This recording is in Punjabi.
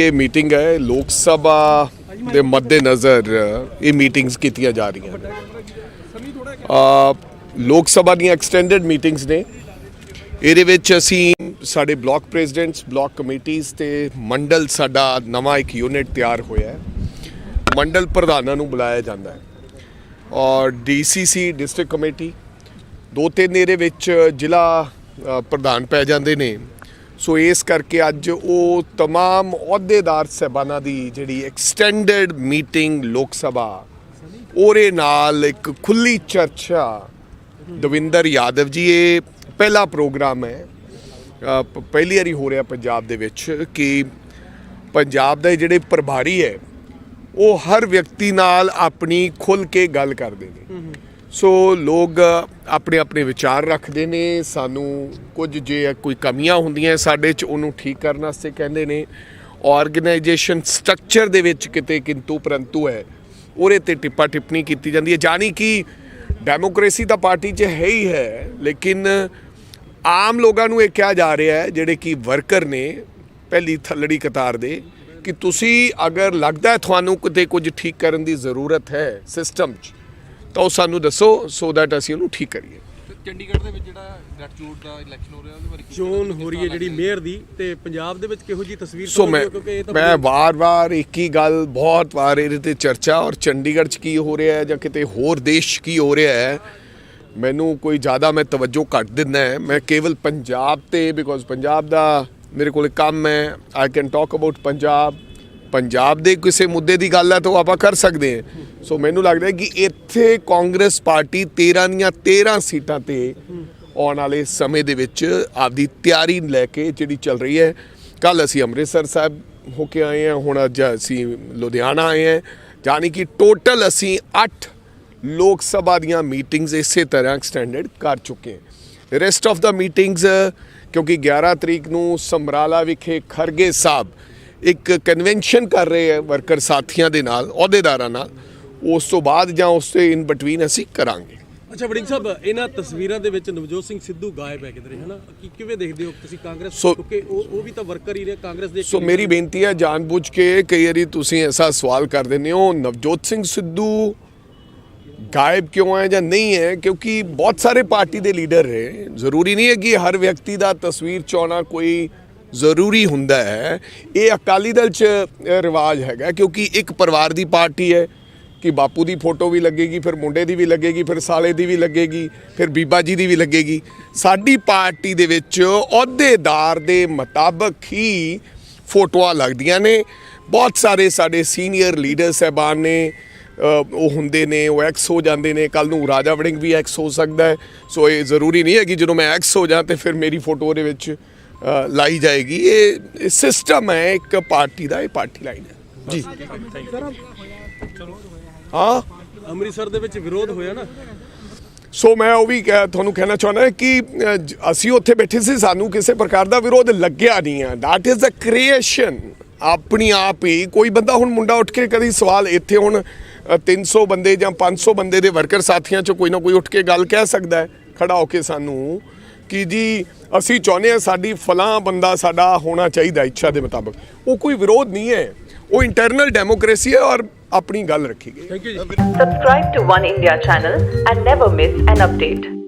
ਇਹ ਮੀਟਿੰਗ ਹੈ, ਲੋਕ ਸਭਾ ਦੇ ਮੱਦੇਨਜ਼ਰ ਇਹ ਮੀਟਿੰਗਸ ਕੀਤੀਆਂ ਜਾ ਰਹੀਆਂ ਨੇ। ਲੋਕ ਸਭਾ ਦੀਆਂ ਐਕਸਟੈਂਡਡ ਮੀਟਿੰਗਸ ਨੇ। ਇਹਦੇ ਵਿੱਚ ਅਸੀਂ ਸਾਡੇ ਬਲਾਕ ਪ੍ਰੈਜ਼ੀਡੈਂਟਸ ਬਲਾਕ ਕਮੇਟੀਆਂ ਤੇ ਮੰਡਲ ਸਾਡਾ ਨਵਾਂ ਇੱਕ ਯੂਨਿਟ ਤਿਆਰ ਹੋਇਆ ਹੈ। ਮੰਡਲ ਪ੍ਰਧਾਨਾਂ ਨੂੰ ਬੁਲਾਇਆ ਜਾਂਦਾ ਹੈ। ਔਰ ਡੀਸੀਸੀ ਡਿਸਟ੍ਰਿਕਟ ਕਮੇਟੀ ਦੋ ਤਿੰਨ ਇਹਦੇ ਵਿੱਚ ਜ਼ਿਲ੍ਹਾ ਪ੍ਰਧਾਨ ਪੈ ਜਾਂਦੇ ਨੇ। ਸੋ ਇਸ ਕਰਕੇ ਅੱਜ ਉਹ तमाम ਅਹੁਦੇਦਾਰ ਸਹਿਬਾਨਾਂ ਦੀ ਜਿਹੜੀ ਐਕਸਟੈਂਡਡ ਮੀਟਿੰਗ ਲੋਕ ਸਭਾ ਉਹਦੇ ਨਾਲ ਇੱਕ ਖੁੱਲੀ ਚਰਚਾ ਦਵਿੰਦਰ ਯਾਦਵ ਜੀ ਇਹ ਪਹਿਲਾ ਪ੍ਰੋਗਰਾਮ ਹੈ ਅ, ਪ- ਪਹਿਲੀ ਵਾਰੀ ਹੋ ਰਿਹਾ ਪੰਜਾਬ ਦੇ ਵਿੱਚ ਕਿ ਪੰਜਾਬ ਦੇ ਜਿਹੜੇ ਪ੍ਰਭਾਰੀ ਹੈ ਉਹ ਹਰ ਵਿਅਕਤੀ ਨਾਲ ਆਪਣੀ ਖੁੱਲ ਕੇ ਗੱਲ ਕਰਦੇ ਨੇ ਸੋ ਲੋਕ ਆਪਣੇ ਆਪਣੇ ਵਿਚਾਰ ਰੱਖਦੇ ਨੇ, ਸਾਨੂੰ ਕੁਝ ਜੇ ਕੋਈ ਕਮੀਆਂ ਹੁੰਦੀਆਂ ਸਾਡੇ ਚ, ਉਹਨੂੰ ਠੀਕ ਕਰਨ ਵਾਸਤੇ ਕਹਿੰਦੇ ਨੇ। ਆਰਗੇਨਾਈਜੇਸ਼ਨ ਸਟਰਕਚਰ ਦੇ ਵਿੱਚ ਕਿਤੇ ਕਿੰਤੂ ਪਰੰਤੂ ਹੈ, ਉਹਦੇ ਤੇ ਟਿੱਪਾ ਟਿੱਪਣੀ ਕੀਤੀ ਜਾਂਦੀ ਹੈ। ਜਾਨੀ ਕਿ ਡੈਮੋਕ੍ਰੇਸੀ ਤਾਂ ਪਾਰਟੀ 'ਚ ਹੈ ਹੀ ਹੈ, ਲੇਕਿਨ ਆਮ ਲੋਕਾਂ ਨੂੰ ਇਹ ਕਿਹਾ ਜਾ ਰਿਹਾ ਹੈ, ਜਿਹੜੇ ਕਿ ਵਰਕਰ ਨੇ, ਪਹਿਲੀ ਥੱਲੜੀ ਕਤਾਰ ਦੇ, ਕਿ ਤੁਸੀਂ ਅਗਰ ਲੱਗਦਾ ਤੁਹਾਨੂੰ ਕਿਤੇ ਕੁਝ ਠੀਕ ਕਰਨ ਦੀ ਜ਼ਰੂਰਤ ਹੈ ਸਿਸਟਮ 'ਚ ਤਾਂ ਉਹ ਸਾਨੂੰ ਦੱਸੋ ਸੋ ਦੈਟ ਅਸੀਂ ਉਹਨੂੰ ਠੀਕ ਕਰੀਏ। ਚੰਡੀਗੜ੍ਹ ਦੇ ਵਿੱਚ ਜਿਹੜਾ ਗ੍ਰੈਟਿਟਿਊਡ ਦਾ ਇਲੈਕਸ਼ਨ ਹੋ ਰਿਹਾ ਉਹਦੇ ਬਾਰੇ ਚੋਣ ਹੋ ਰਹੀ ਹੈ ਜਿਹੜੀ ਮੇਅਰ ਦੀ ਤੇ ਪੰਜਾਬ ਦੇ ਵਿੱਚ ਕਿਹੋ ਜੀ ਤਸਵੀਰ ਸੋ ਮੈਂ ਸਮਝਦੇ ਹੋ? ਕਿਉਂਕਿ ਇਹ ਤਾਂ ਮੈਂ ਵਾਰ-ਵਾਰ ਇੱਕ ਹੀ ਗੱਲ ਬਹੁਤ ਵਾਰ ਇਹਦੇ ਤੇ ਚਰਚਾ ਔਰ ਚੰਡੀਗੜ੍ਹ 'ਚ ਕੀ ਹੋ ਰਿਹਾ ਹੈ ਜਾਂ ਕਿਤੇ ਹੋਰ ਦੇਸ਼ 'ਚ ਕੀ ਹੋ ਰਿਹਾ ਹੈ ਮੈਨੂੰ ਕੋਈ ਜ਼ਿਆਦਾ ਮੈਂ ਤਵੱਜੋ ਘੱਟ ਦਿੰਦਾ ਹੈ। ਮੈਂ ਕੇਵਲ ਪੰਜਾਬ ਤੇ ਬਿਕੋਜ਼ ਪੰਜਾਬ ਦਾ ਮੇਰੇ ਕੋਲ ਕੰਮ ਹੈ I can talk about Punjab. Punjab ਦੇ ਕਿਸੇ ਮੁੱਦੇ ਦੀ ਗੱਲ ਹੈ ਤਾਂ ਉਹ ਆਪਾਂ ਕਰ ਸਕਦੇ ਹਾਂ। ਸੋ ਮੈਨੂੰ ਲੱਗਦਾ ਹੈ ਕਿ ਇੱਥੇ ਕਾਂਗਰਸ ਪਾਰਟੀ 13 ਦੀਆਂ 13 ਸੀਟਾਂ ਤੇ ਆਉਣ ਵਾਲੇ ਸਮੇਂ ਦੇ ਵਿੱਚ ਆਪਦੀ ਤਿਆਰੀ ਲੈ ਕੇ ਜਿਹੜੀ ਚੱਲ ਰਹੀ ਹੈ ਕੱਲ ਅਸੀਂ ਅੰਮ੍ਰਿਤਸਰ ਸਾਹਿਬ ਹੋ ਕੇ ਆਏ ਹਾਂ, ਹੁਣ ਅੱਜ ਅਸੀਂ ਲੁਧਿਆਣਾ ਆਏ ਹਾਂ। ਯਾਨੀ ਕਿ ਟੋਟਲ ਅਸੀਂ 8 ਲੋਕ ਸਭਾ ਦੀਆਂ ਮੀਟਿੰਗਸ ਇਸੇ ਤਰ੍ਹਾਂ ਐਕਸਟੈਂਡਡ ਕਰ ਚੁੱਕੇ ਹਾਂ। ਰੈਸਟ ਆਫ ਦਾ ਮੀਟਿੰਗਸ, ਕਿਉਂਕਿ 11 ਤਰੀਕ ਨੂੰ ਸਮਰਾਲਾ ਵਿਖੇ ਖਰਗੇ ਸਾਹਿਬ ਇੱਕ ਕਨਵੈਨਸ਼ਨ ਕਰ ਰਹੇ ਹੈ ਵਰਕਰ ਸਾਥੀਆਂ ਦੇ ਨਾਲ ਅਹੁਦੇਦਾਰਾਂ ਨਾਲ ਉਸ ਤੋਂ ਬਾਅਦ ਜਾਂ ਉਸ ਤੋਂ ਇਨ ਬਿਟਵੀਨ ਅਸੀਂ ਕਰਾਂਗੇ। ਅੱਛਾ ਵੜਿੰਗ ਸਾਹਿਬ ਇਹਨਾਂ ਤਸਵੀਰਾਂ ਦੇ ਵਿੱਚ ਨਵਜੋਤ ਸਿੰਘ ਸਿੱਧੂ ਗਾਇਬ ਹੈ ਕਿਧਰੇ ਹਨਾ? ਕੀ ਕਿਵੇਂ ਦੇਖਦੇ ਹੋ ਤੁਸੀਂ ਕਾਂਗਰਸ ਕਿਉਂਕਿ ਉਹ ਉਹ ਵੀ ਤਾਂ ਵਰਕਰ ਹੀ ਨੇ ਕਾਂਗਰਸ ਦੇ ਸੋ ਮੇਰੀ ਬੇਨਤੀ ਹੈ ਜਾਣਬੁੱਝ ਕੇ ਕਈ ਵਾਰੀ ਤੁਸੀਂ ਐਸਾ ਸਵਾਲ ਕਰ ਦਿੰਦੇ ਹੋ ਨਵਜੋਤ ਸਿੰਘ ਸਿੱਧੂ ਗਾਇਬ ਕਿਉਂ ਹੈ ਜਾਂ ਨਹੀਂ ਹੈ? ਕਿਉਂਕਿ ਬਹੁਤ ਸਾਰੇ ਪਾਰਟੀ ਦੇ ਲੀਡਰ ਰਹੇ। ਜ਼ਰੂਰੀ ਨਹੀਂ ਹੈ ਕਿ ਹਰ ਵਿਅਕਤੀ ਦਾ ਤਸਵੀਰ ਚਾਉਣਾ ਕੋਈ ਜ਼ਰੂਰੀ ਹੁੰਦਾ ਹੈ। ਇਹ ਅਕਾਲੀ ਦਲ 'ਚ ਰਿਵਾਜ ਹੈਗਾ, ਕਿਉਂਕਿ ਇੱਕ ਪਰਿਵਾਰ ਦੀ ਪਾਰਟੀ ਹੈ ਕਿ ਬਾਪੂ ਦੀ ਫੋਟੋ ਵੀ ਲੱਗੇਗੀ, ਫਿਰ ਮੁੰਡੇ ਦੀ ਵੀ ਲੱਗੇਗੀ, ਫਿਰ ਸਾਲੇ ਦੀ ਵੀ ਲੱਗੇਗੀ, ਫਿਰ ਬੀਬਾ ਜੀ ਦੀ ਵੀ ਲੱਗੇਗੀ। ਸਾਡੀ ਪਾਰਟੀ ਦੇ ਵਿੱਚ ਅਹੁਦੇਦਾਰ ਦੇ ਮੁਤਾਬਕ ਹੀ ਫੋਟੋਆਂ ਲੱਗਦੀਆਂ ਨੇ। ਬਹੁਤ ਸਾਰੇ ਸਾਡੇ ਸੀਨੀਅਰ ਲੀਡਰ ਸਹਿਬਾਨ ਨੇ ਉਹ ਹੁੰਦੇ ਨੇ, ਉਹ ਐਕਸ ਹੋ ਜਾਂਦੇ ਨੇ। ਕੱਲ ਨੂੰ ਰਾਜਾ ਵੜਿੰਗ ਵੀ ਐਕਸ ਹੋ ਸਕਦਾ ਹੈ। ਸੋ ਇਹ ਜ਼ਰੂਰੀ ਨਹੀਂ ਹੈ ਕਿ ਜਦੋਂ ਮੈਂ ਐਕਸ ਹੋ ਜਾਂ ਤੇ ਫਿਰ ਮੇਰੀ ਫੋਟੋ ਉਹਦੇ ਵਿੱਚ ਲਾਈ ਜਾਏਗੀ। ਇਹ ਸਿਸਟਮ ਹੈ ਇੱਕ ਪਾਰਟੀ ਦਾ ਇਹ ਪਾਰਟੀ ਲਾਈਨ ਹੈ। ਜੀ। ਹਾਂ? ਅੰਮ੍ਰਿਤਸਰ ਦੇ ਵਿੱਚ ਵਿਰੋਧ ਹੋਇਆ ਨਾ। ਸੋ ਮੈਂ ਉਹ ਵੀ ਕਹਿ- ਤੁਹਾਨੂੰ ਕਹਿਣਾ ਚਾਹੁੰਦਾ ਕਿ ਅਸੀਂ ਉੱਥੇ ਬੈਠੇ ਸੀ ਸਾਨੂੰ ਕਿਸੇ ਪ੍ਰਕਾਰ ਦਾ ਵਿਰੋਧ ਲੱਗਿਆ ਨਹੀਂ ਹੈ। That is the creation ਆਪਣੀ ਆਪ ਹੀ ਕੋਈ ਬੰਦਾ ਹੁਣ ਮੁੰਡਾ ਉੱਠ ਕੇ ਕਦੀ ਸਵਾਲ ਇੱਥੇ ਹੁਣ ਅ, 300 ਬੰਦੇ ਜਾਂ 500 ਬੰਦੇ ਦੇ ਵਰਕਰ ਸਾਥੀਆਂ ਚੋਂ ਕੋਈ ਨਾ ਕੋਈ ਉੱਠ ਕੇ ਗੱਲ ਕਹਿ ਸਕਦਾ ਹੈ ਖੜਾ ਹੋ ਕੇ ਸਾਨੂੰ। ਕਿ ਜੀ ਅਸੀਂ ਚਾਹੁੰਦੇ ਹਾਂ ਸਾਡੀ ਫਲਾਂ ਬੰਦਾ ਸਾਡਾ ਹੋਣਾ ਚਾਹੀਦਾ ਇੱਛਾ ਦੇ ਮੁਤਾਬਕ। ਉਹ ਕੋਈ ਵਿਰੋਧ ਨਹੀਂ ਹੈ। ਉਹ ਇੰਟਰਨਲ ਡੈਮੋਕ੍ਰੇਸੀ ਹੈ ਔਰ ਆਪਣੀ ਗੱਲ ਰੱਖੀ ਗਈ thank you ji. Subscribe to One India channel and never miss an update.